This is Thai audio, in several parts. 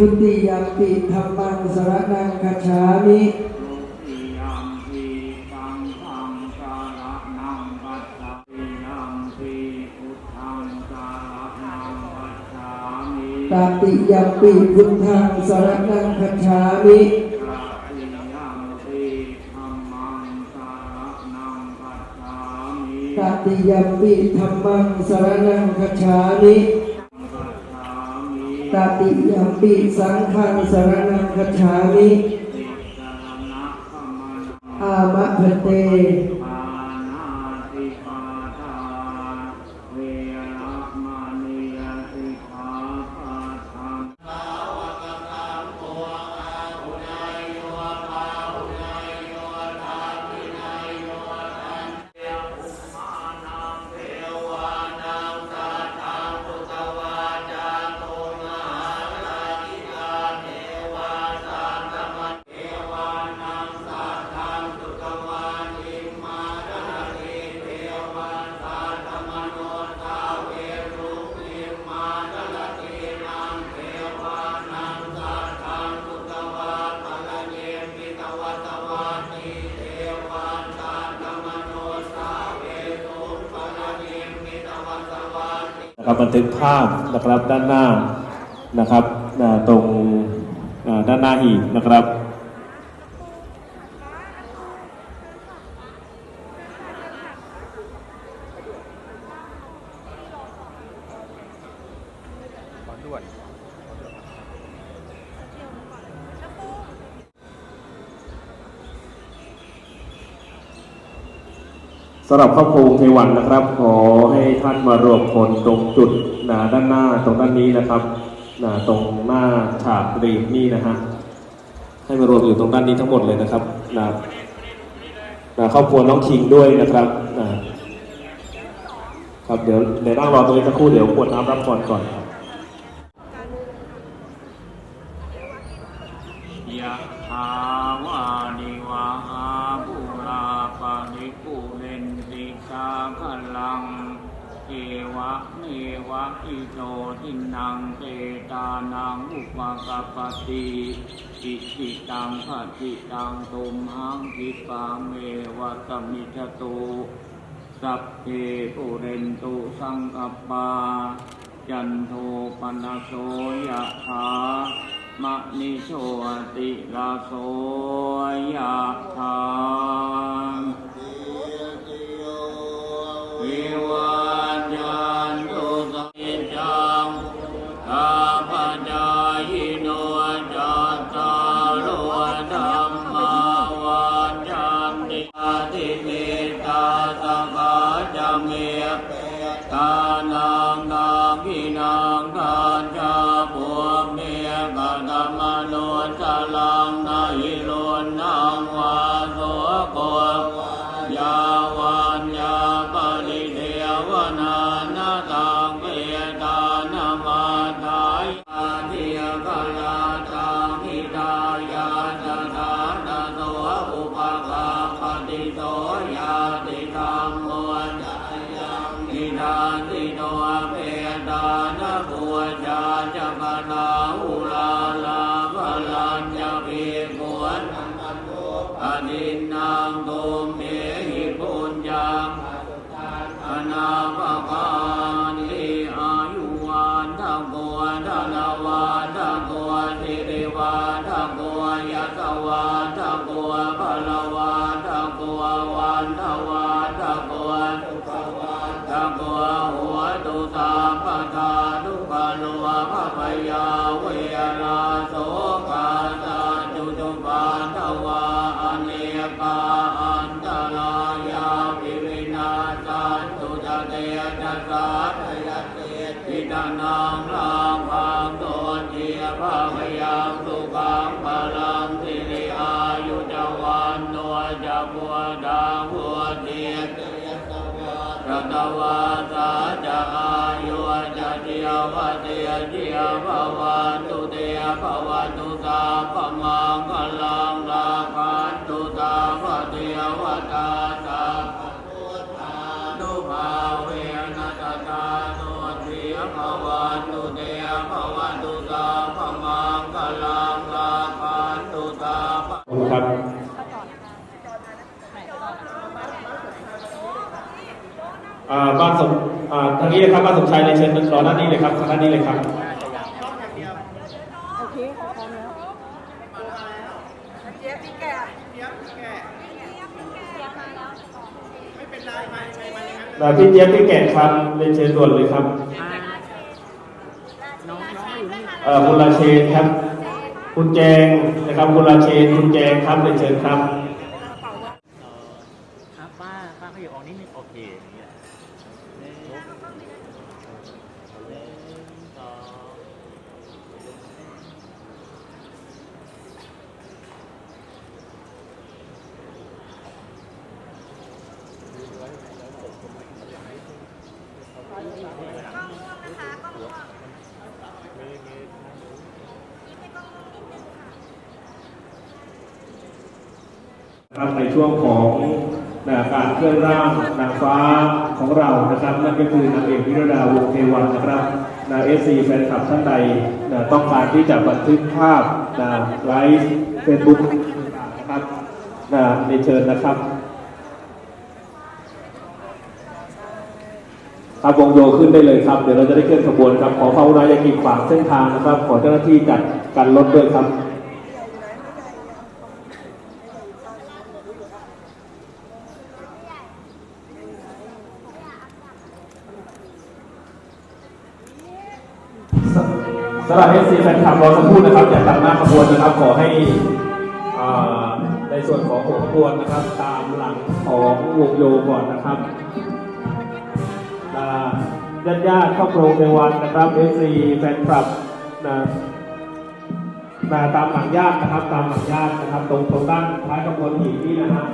ทุติยมปิธรรมังสรณังคัจฉามิทุติยัมปีสังฆังสารนังกัจฉามิยัมปีพุทธังสารนังกัจฉามิตติยมปิพุทธังสรณังคัจฉามิตติยัมปีธัมมังสารนังกัจฉามิตติยมปิธรรมังสรณังคัจฉามิกัจฉามิ ตติยมปิสังฆังสรณังคัจฉามิติสรณะขมานังอามะพันเต เราบันทึกภาพนะครับด้านหน้านะครับตรงด้านหน้าหีบนะครับ สำหรับครอบครัวเทวันนะครับ ขอให้ท่านมารวมพลตรงจุดนะด้านหน้าตรงด้านนี้นะครับนะตรงหน้าฉากรีมนี่นะฮะให้มารวมอยู่ตรงด้านนี้ทั้งหมดเลยนะครับนะนะครอบครัวน้องคิงด้วยนะครับนะครับเดี๋ยวเดี๋ยวนั่งรอตรงนี้สักครู่เดี๋ยวขวดน้ำรับพรก่อนครับ ยะถาวานิวาหาปุราปาริปุเรนติ สาคลังเอวะเมวะอิโตทินังเตตานังอุปกปปติอิจิตังภะจิตังตุมหังคิปาเมวะตมิจตุสัพเพปุเรนตุสังกปา จันโทปนโสยะถามะนิโชติลาโสยะถา ดินนางโตมเมหิปุญญังอนาภคานิอายุวันทังโกธนาวันทังโกสิริวันทังโกยัสวันทังโกพลวันทังโกวันทวันทังโกทุกวันทังโกหัวตุตาปทาทุกขโลภพยาเวรา นังลางพังโตเจียภาคยังสุขังพลังสิริอายุจวันโนจะบัวดาบัวเทียนรัตวาสาจะอายุจะเดียวเดียเดียวภวันตุเดียภวันตุสาปมังคลังลาคัน บ้านสมอ่าทางนี้เลยครับบ้านสมชายเลยเชิญรอด้านนี้เลยครับทางด้านนี้เลยครับโอเคพร้อมแล้วเจี๊ยบพี่แก่อ่าพี่เจี๊ยบพี่แก่ครับเรียนเชิญด่วนเลยครับน้องน้องอยู่นี่เอ่อคุณราเชนครับ คุณแจงนะครับคุณราเชนคุณแจงครับเรียนเชิญครับครับป้าป้าขยับออกนิดนึงโอเคอย่างเงี้ยหนึ่งหนึ่งสอง ครับในช่วงของนะการเคลื่อนร่างนางฟ้าของเรานะครับ นั่นก็คือนางเอกวิรดาวงเทวันนะครับนาเอฟซีแฟนคลับท่านใดนะต้องการที่จะบันทึกภาพนะไลฟ์เฟซบุ๊กนะครับนะในเชิญนะครับครับวงโยขึ้นได้เลยครับเดี๋ยวเราจะได้เคลื่อนขบวนครับขอภาวนาย่ากีดขวางเส้นทางนะครับ ขอเจ้าหน้าที่จัดการรถด้วยครับ ส สำหรับเอฟซีแฟนคลับรอสักครู่นะครับอย่าตัดหน้าขบวนนะครับ ขอให้ในส่วนของหัวขบวนนะครับ ตามหลังของวงโยก่อนนะครับญาติญาติครอบครัวในวันนะครับเอฟซีแฟนคลับนะนะตามหลังญาตินะครับ ตามหลังญาตินะครับ ตรงตรงด้านท้ายขบวนหีบนี่นะครั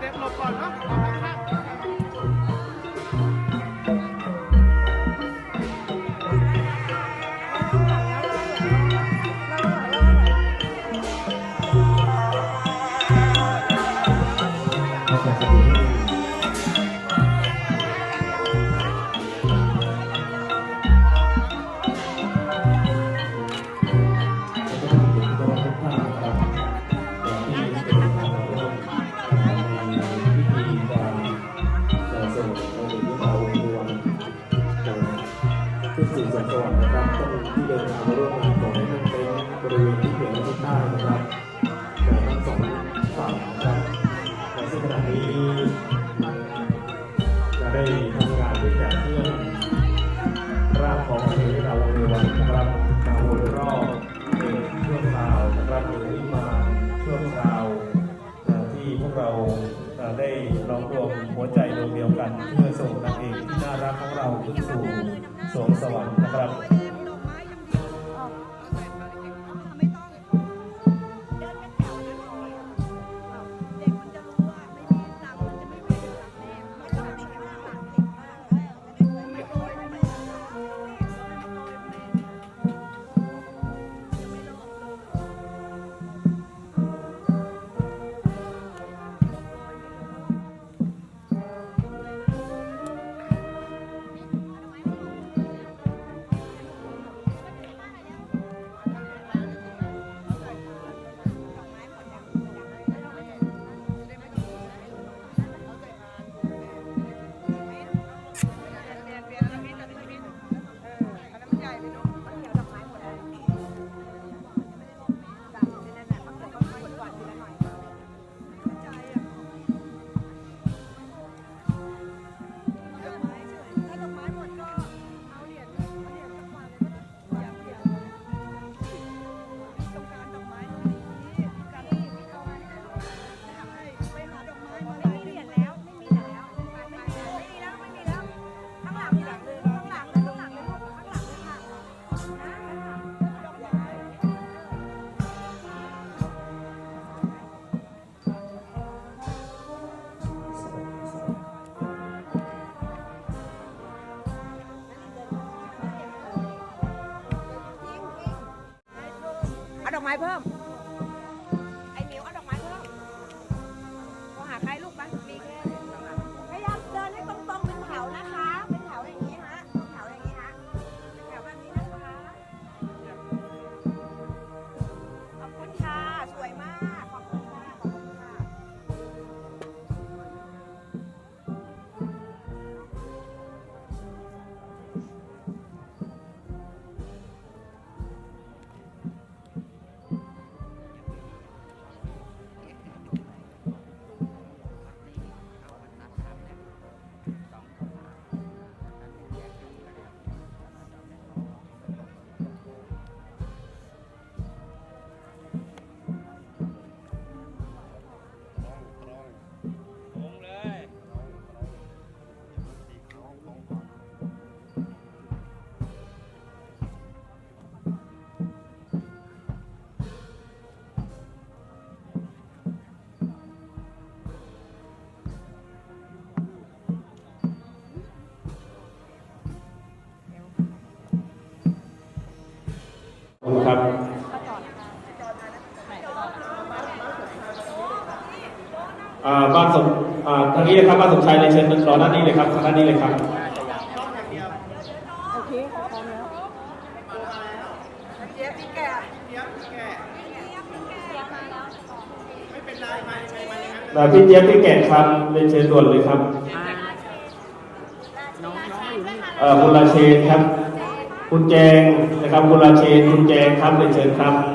เด็กหลบก่อนเนาะ ที่เดินทางมาร่วมงานขอให้นั่งเต็นบริเวณที่เหนือและที่ใต้นะครับจากทั้งสองฝั่งนะครับและซึ่งขณะนี้จะได้ทำงานที่จะเคลื่อนร่างของพระเทวดาวงศ์เรวันนะครับมาวนรอบเป็นชั่วคราวนะครับหรือมาชั่วคราวเอ่อที่พวกเราได้ล้อมรวมหัวใจดวงเดียวกัน เพื่อส่งนางเอกที่น่ารักของเราขึ้นสู่ สวงสวรรค์นะครับ คุณครับอ่าบ้านสมอ่าทางนี้เลยครับบ้านสมชายเลยเชิญรอด้านนี้เลยครับทางด้านนี้เลยครับเจี๊ยบพี่แก่อ่าพี่เจี๊ยบพี่แกะครับเรียนเชิญด่วนเลยครับเอ่อคุณราเชนครับ คุณแจงนะ ครับคุณราเชนคุณแจงครับเรียนเชิญครับ